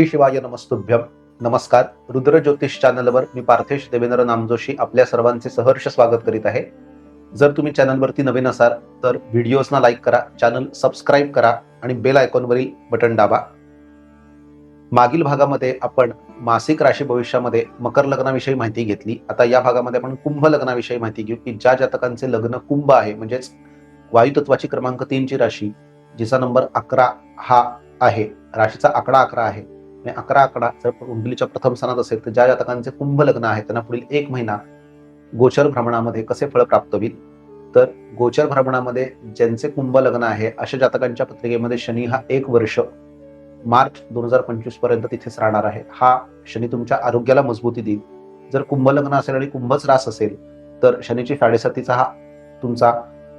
श्री शिवाय नमस्तुभ्यम नमस्कार. रुद्र ज्योतिष चॅनलवर मी पार्थेश देवेंद्र नामजोशी आपल्या सर्वांचे सहर्ष स्वागत करीत आहे. जर तुम्ही चॅनलवरती नवीन असाल तर व्हिडिओजना लाईक करा चॅनल सबस्क्राईब करा आणि बेल आयकॉनवरील बटन दाबा. मागील भागामध्ये आपण मासिक राशी भविष्यामध्ये मकर लग्नाविषयी माहिती घेतली. आता या भागामध्ये आपण कुंभ लग्नाविषयी माहिती घेऊ की ज्या जातकांचे लग्न कुंभ आहे म्हणजेच वायुतत्वाची क्रमांक तीनची राशी जिचा नंबर अकरा हा आहे राशीचा आकडा अकरा आहे. आणि अकरा आकडा जर कुंडलीच्या प्रथम स्थानात असेल तर ज्या जातकांचे कुंभ लग्न आहे त्यांना पुढील एक महिना गोचर भ्रमणामध्ये कसे फळ प्राप्त होईल? तर गोचर भ्रमणामध्ये ज्यांचे कुंभ लग्न आहे अशा जातकांच्या पत्रिकेमध्ये शनी हा एक वर्ष मार्च दोन हजार पंचवीसपर्यंत तिथेच राहणार आहे. हा शनी तुमच्या आरोग्याला मजबूती देईल. जर कुंभ लग्न असेल आणि कुंभच रास असेल तर शनीची साडेसातीचा हा तुमचा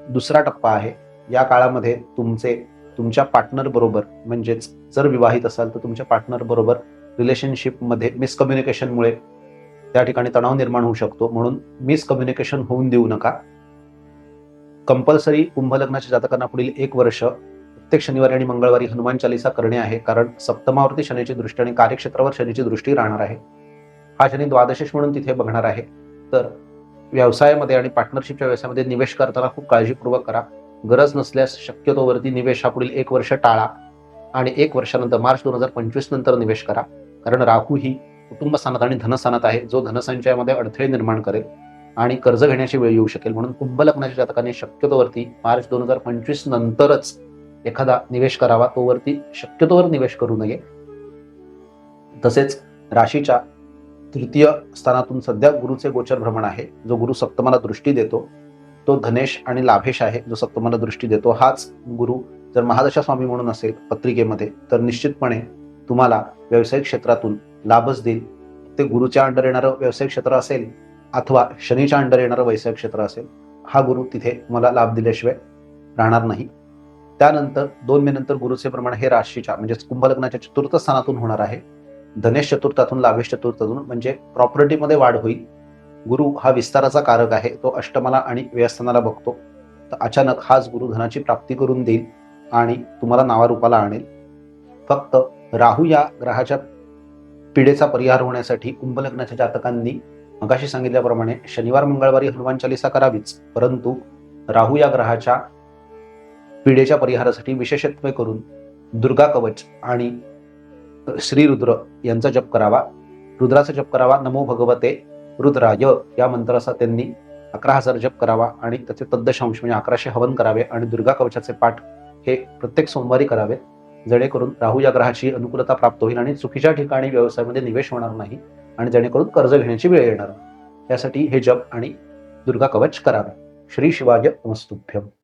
दुसरा टप्पा आहे. या काळामध्ये तुमचे तुमच्या पार्टनर बरोबर म्हणजेच जर विवाहित असाल तर तुमच्या पार्टनर बरोबर रिलेशनशिपमध्ये मिसकम्युनिकेशनमुळे त्या ठिकाणी तणाव निर्माण होऊ शकतो. म्हणून मिसकम्युनिकेशन होऊन देऊ नका. कंपल्सरी कुंभलग्नाच्या जातकांना पुढील एक वर्ष प्रत्येक शनिवारी आणि मंगळवारी हनुमान चालिसा करणे आहे. कारण सप्तमावरती शनीची दृष्टी आणि कार्यक्षेत्रावर शनीची दृष्टी राहणार आहे. हा शनी द्वादशेश म्हणून तिथे बघणार आहे. तर व्यवसायामध्ये आणि पार्टनरशिपच्या व्यवसायामध्ये निवेश करताना खूप काळजीपूर्वक करा. गरज नसल्यास शक्यतोवरती निवेश हा पुढील एक वर्ष टाळा आणि एक वर्षानंतर मार्च दोन हजार पंचवीस नंतर निवेश करा. कारण राहू ही कुटुंब स्थानात आणि धनस्थानात आहे जो धनसंचयामध्ये अडथळे निर्माण करेल आणि कर्ज घेण्याची वेळ येऊ शकेल. म्हणून कुंभ लग्नाच्या जातकाने शक्यतोवरती मार्च दोन हजार पंचवीस नंतरच एखादा निवेश करावा. तोवरती शक्यतोवर निवेश करू नये. तसेच राशीच्या तृतीय स्थानातून सध्या गुरुचे गोचर भ्रमण आहे. जो गुरु सप्तमाला दृष्टी देतो. तो धनेश आणि लाभेश आहे जो सप्तमाला दृष्टी देतो हाच गुरु जर महादशा स्वामी म्हणून असेल पत्रिकेमध्ये तर निश्चितपणे तुम्हाला व्यावसायिक क्षेत्रातून लाभच देईल. ते गुरुच्या अंडर येणारं व्यावसायिक क्षेत्र असेल अथवा शनीच्या अंडर येणारं व्यावसायिक क्षेत्र असेल हा गुरु तिथे मला लाभ दिल्याशिवाय राहणार नाही. त्यानंतर दोन मे नंतर गुरुचे प्रमाण हे राशीच्या म्हणजेच कुंभलग्नाच्या चतुर्थ स्थानातून होणार आहे. धनेश चतुर्थातून लाभेश चतुर्थातून म्हणजे प्रॉपर्टीमध्ये वाढ होईल. गुरु हा विस्ताराचा कारक आहे. तो अष्टमाला आणि व्यस्थानाला बघतो. तर अचानक हाच गुरु धनाची प्राप्ती करून देईल आणि तुम्हाला नावारूपाला आणेल. फक्त राहू या ग्रहाच्या पिढेचा परिहार होण्यासाठी कुंभलग्नाच्या जातकांनी मगाशी सांगितल्याप्रमाणे शनिवार मंगळवारी हनुमान चालिसा करावीच. परंतु राहू या ग्रहाच्या पिढेच्या परिहारासाठी विशेषत्वे करून दुर्गा कवच आणि श्रीरुद्र यांचा जप करावा. रुद्राचा जप करावा. नमो भगवते. रुद्राय या मंत्राचा त्यांनी अकरा हजार जप करावा आणि त्याचे तद्दशांश म्हणजे अकराशे हवन करावे आणि दुर्गा कवचाचे पाठ हे प्रत्येक सोमवारी करावे. जेणेकरून राहू या ग्रहाची अनुकूलता प्राप्त होईल आणि चुकीच्या ठिकाणी व्यवसायामध्ये निवेश होणार नाही आणि जेणेकरून कर्ज घेण्याची वेळ येणार नाही. हे जप आणि दुर्गा कवच करावे. श्री शिवाय नमस्तुभ्यम.